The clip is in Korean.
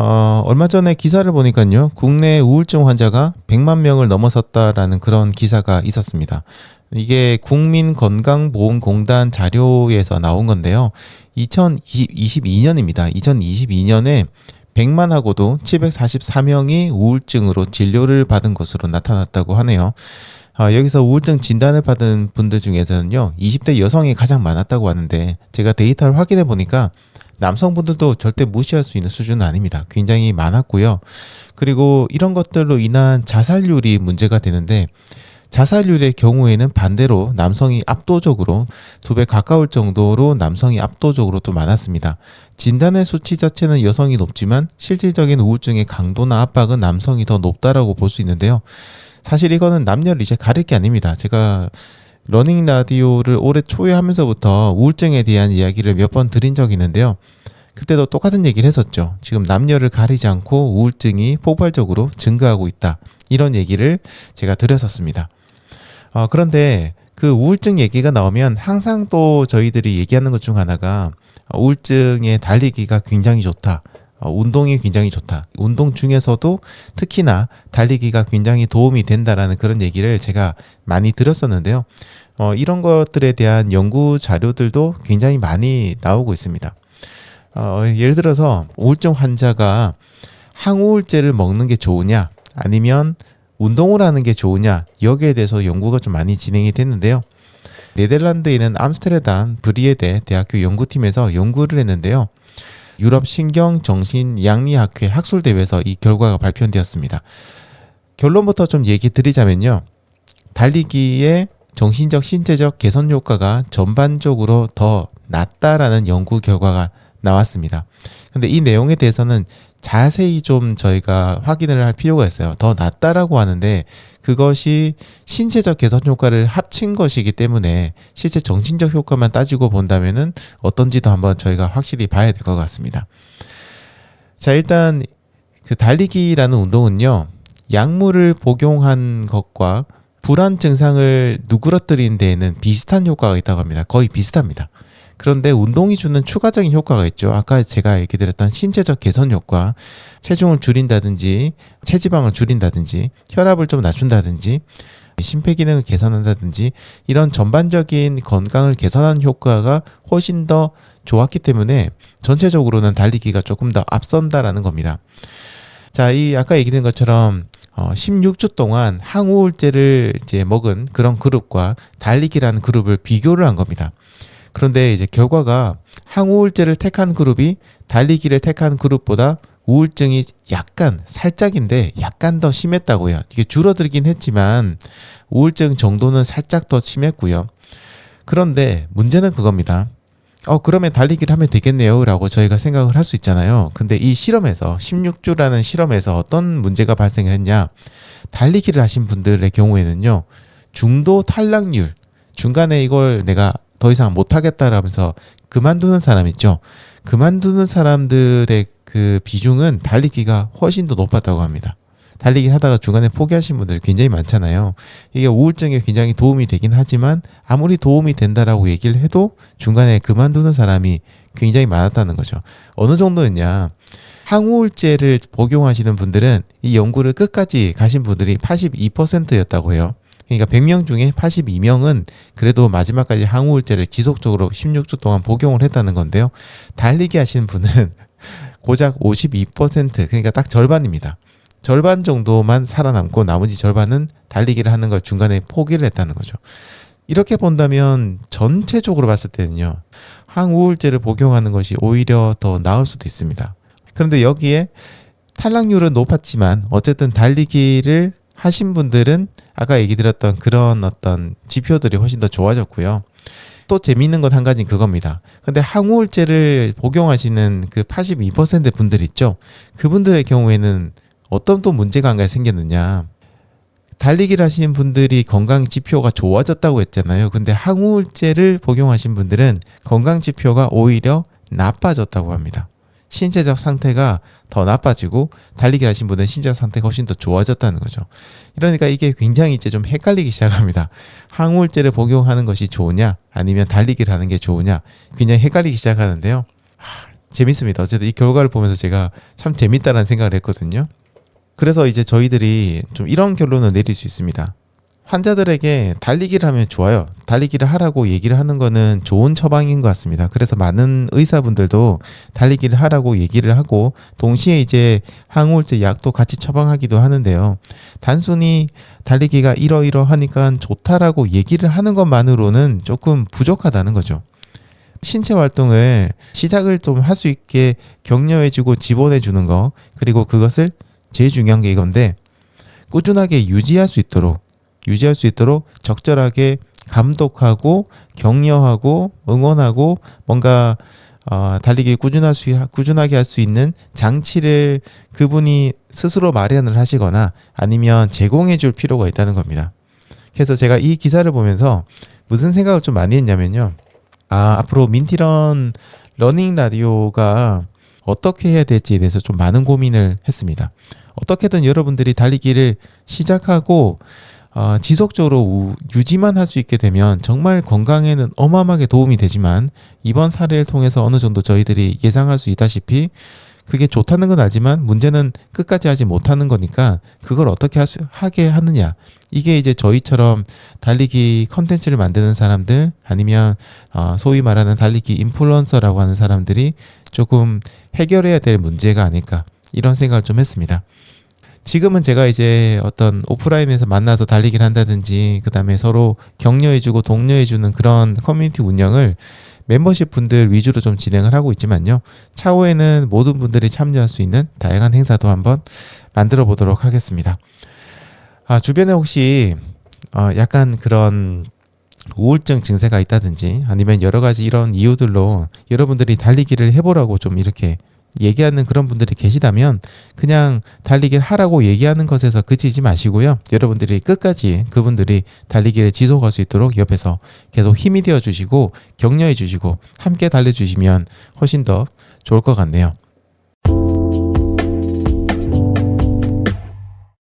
어, 얼마 전에 기사를 보니까요. 국내 우울증 환자가 100만 명을 넘어섰다라는 그런 기사가 있었습니다. 이게 국민건강보험공단 자료에서 나온 건데요. 2022년입니다. 2022년에 100만하고도 744명이 우울증으로 진료를 받은 것으로 나타났다고 하네요. 아, 여기서 우울증 진단을 받은 분들 중에서는요, 20대 여성이 가장 많았다고 하는데, 제가 데이터를 확인해 보니까 남성분들도 절대 무시할 수 있는 수준은 아닙니다. 굉장히 많았고요. 그리고 이런 것들로 인한 자살률이 문제가 되는데, 자살률의 경우에는 반대로 남성이 압도적으로 두 배 가까울 정도로 남성이 압도적으로 또 많았습니다. 진단의 수치 자체는 여성이 높지만 실질적인 우울증의 강도나 압박은 남성이 더 높다라고 볼 수 있는데요. 사실 이거는 남녀를 이제 가릴 게 아닙니다. 제가 러닝 라디오를 올해 초에 하면서부터 우울증에 대한 이야기를 몇 번 드린 적이 있는데요. 그때도 똑같은 얘기를 했었죠. 지금 남녀를 가리지 않고 우울증이 폭발적으로 증가하고 있다. 이런 얘기를 제가 드렸었습니다. 어, 그런데 그 우울증 얘기가 나오면 항상 또 저희들이 얘기하는 것 중 하나가 우울증에 달리기가 굉장히 좋다. 어, 운동이 굉장히 좋다. 운동 중에서도 특히나 달리기가 굉장히 도움이 된다라는 그런 얘기를 제가 많이 들었었는데요. 어, 이런 것들에 대한 연구 자료들도 굉장히 많이 나오고 있습니다. 어, 예를 들어서 우울증 환자가 항우울제를 먹는 게 좋으냐, 아니면 운동을 하는 게 좋으냐, 여기에 대해서 연구가 좀 많이 진행이 됐는데요. 네덜란드에 있는 암스테르담 브리에데 대학교 연구팀에서 연구를 했는데요. 유럽 신경 정신 양리학회 학술 대회에서 이 결과가 발표되었습니다. 결론부터 좀 얘기 드리자면요. 달리기의 정신적 신체적 개선 효과가 전반적으로 더 낫다라는 연구 결과가 나왔습니다. 근데 이 내용에 대해서는 자세히 좀 저희가 확인을 할 필요가 있어요. 더 낫다라고 하는데 그것이 신체적 개선 효과를 합친 것이기 때문에 실제 정신적 효과만 따지고 본다면은 어떤지도 한번 저희가 확실히 봐야 될 것 같습니다. 자, 일단 그 달리기라는 운동은요. 약물을 복용한 것과 불안 증상을 누그러뜨린 데에는 비슷한 효과가 있다고 합니다. 거의 비슷합니다. 그런데 운동이 주는 추가적인 효과가 있죠. 아까 제가 얘기 드렸던 신체적 개선 효과, 체중을 줄인다든지, 체지방을 줄인다든지, 혈압을 좀 낮춘다든지, 심폐기능을 개선한다든지, 이런 전반적인 건강을 개선하는 효과가 훨씬 더 좋았기 때문에 전체적으로는 달리기가 조금 더 앞선다라는 겁니다. 자, 이 아까 얘기 드린 것처럼 어, 16주 동안 항우울제를 이제 먹은 그런 그룹과 달리기라는 그룹을 비교를 한 겁니다. 그런데 이제 결과가 항우울제를 택한 그룹이 달리기를 택한 그룹보다 우울증이 약간 살짝인데 약간 더 심했다고요. 이게 줄어들긴 했지만 우울증 정도는 살짝 더 심했고요. 그런데 문제는 그겁니다. 어, 그러면 달리기를 하면 되겠네요. 라고 저희가 생각을 할 수 있잖아요. 근데 이 실험에서, 16주라는 실험에서 어떤 문제가 발생을 했냐. 달리기를 하신 분들의 경우에는요, 중도 탈락률, 중간에 이걸 내가 더 이상 못하겠다라면서 그만두는 사람 있죠. 그만두는 사람들의 그 비중은 달리기가 훨씬 더 높았다고 합니다. 달리기 하다가 중간에 포기하신 분들 굉장히 많잖아요. 이게 우울증에 굉장히 도움이 되긴 하지만 아무리 도움이 된다라고 얘기를 해도 중간에 그만두는 사람이 굉장히 많았다는 거죠. 어느 정도였냐. 항우울제를 복용하시는 분들은 이 연구를 끝까지 가신 분들이 82%였다고 해요. 그러니까 100명 중에 82명은 그래도 마지막까지 항우울제를 지속적으로 16주 동안 복용을 했다는 건데요. 달리기 하시는 분은 고작 52% 그러니까 딱 절반입니다. 절반 정도만 살아남고 나머지 절반은 달리기를 하는 걸 중간에 포기를 했다는 거죠. 이렇게 본다면 전체적으로 봤을 때는요. 항우울제를 복용하는 것이 오히려 더 나을 수도 있습니다. 그런데 여기에 탈락률은 높았지만 어쨌든 달리기를 하신 분들은 아까 얘기 드렸던 그런 어떤 지표들이 훨씬 더 좋아졌고요. 또 재미있는 건 한 가지 그겁니다. 근데 항우울제를 복용하시는 그 82% 분들 있죠. 그분들의 경우에는 어떤 또 문제가 한가지 생겼느냐. 달리기를 하시는 분들이 건강 지표가 좋아졌다고 했잖아요. 근데 항우울제를 복용하신 분들은 건강 지표가 오히려 나빠졌다고 합니다. 신체적 상태가 더 나빠지고 달리기 하신 분은 신체적 상태가 훨씬 더 좋아졌다는 거죠. 그러니까 이게 굉장히 이제 좀 헷갈리기 시작합니다. 항우울제를 복용하는 것이 좋으냐 아니면 달리기를 하는 게 좋으냐 굉장히 헷갈리기 시작하는데요. 재밌습니다. 어쨌든 이 결과를 보면서 제가 참 재밌다라는 생각을 했거든요. 그래서 이제 저희들이 좀 이런 결론을 내릴 수 있습니다. 환자들에게 달리기를 하면 좋아요. 달리기를 하라고 얘기를 하는 거는 좋은 처방인 것 같습니다. 그래서 많은 의사분들도 달리기를 하라고 얘기를 하고 동시에 이제 항우울제 약도 같이 처방하기도 하는데요. 단순히 달리기가 이러이러하니까 좋다라고 얘기를 하는 것만으로는 조금 부족하다는 거죠. 신체 활동을 시작을 좀 할 수 있게 격려해주고 지원해주는 거 그리고 그것을 제일 중요한 게 이건데 꾸준하게 유지할 수 있도록 유지할 수 있도록 적절하게 감독하고 격려하고 응원하고 뭔가 어, 달리기 꾸준할 수 꾸준하게 할 수 있는 장치를 그분이 스스로 마련을 하시거나 아니면 제공해 줄 필요가 있다는 겁니다. 그래서 제가 이 기사를 보면서 무슨 생각을 좀 많이 했냐면요. 아, 앞으로 민티런 러닝 라디오가 어떻게 해야 될지에 대해서 좀 많은 고민을 했습니다. 어떻게든 여러분들이 달리기를 시작하고 어, 지속적으로 우, 유지만 할 수 있게 되면 정말 건강에는 어마어마하게 도움이 되지만 이번 사례를 통해서 어느 정도 저희들이 예상할 수 있다시피 그게 좋다는 건 알지만 문제는 끝까지 하지 못하는 거니까 그걸 어떻게 수, 하게 하느냐 이게 이제 저희처럼 달리기 컨텐츠를 만드는 사람들 아니면 어, 소위 말하는 달리기 인플루언서라고 하는 사람들이 조금 해결해야 될 문제가 아닐까 이런 생각을 좀 했습니다. 지금은 제가 이제 어떤 오프라인에서 만나서 달리기를 한다든지 그다음에 서로 격려해주고 독려해주는 그런 커뮤니티 운영을 멤버십 분들 위주로 좀 진행을 하고 있지만요. 차후에는 모든 분들이 참여할 수 있는 다양한 행사도 한번 만들어 보도록 하겠습니다. 아, 주변에 혹시 어, 약간 그런 우울증 증세가 있다든지 아니면 여러 가지 이런 이유들로 여러분들이 달리기를 해보라고 좀 이렇게 얘기하는 그런 분들이 계시다면 그냥 달리기를 하라고 얘기하는 것에서 그치지 마시고요. 여러분들이 끝까지 그분들이 달리기를 지속할 수 있도록 옆에서 계속 힘이 되어 주시고 격려해 주시고 함께 달려 주시면 훨씬 더 좋을 것 같네요.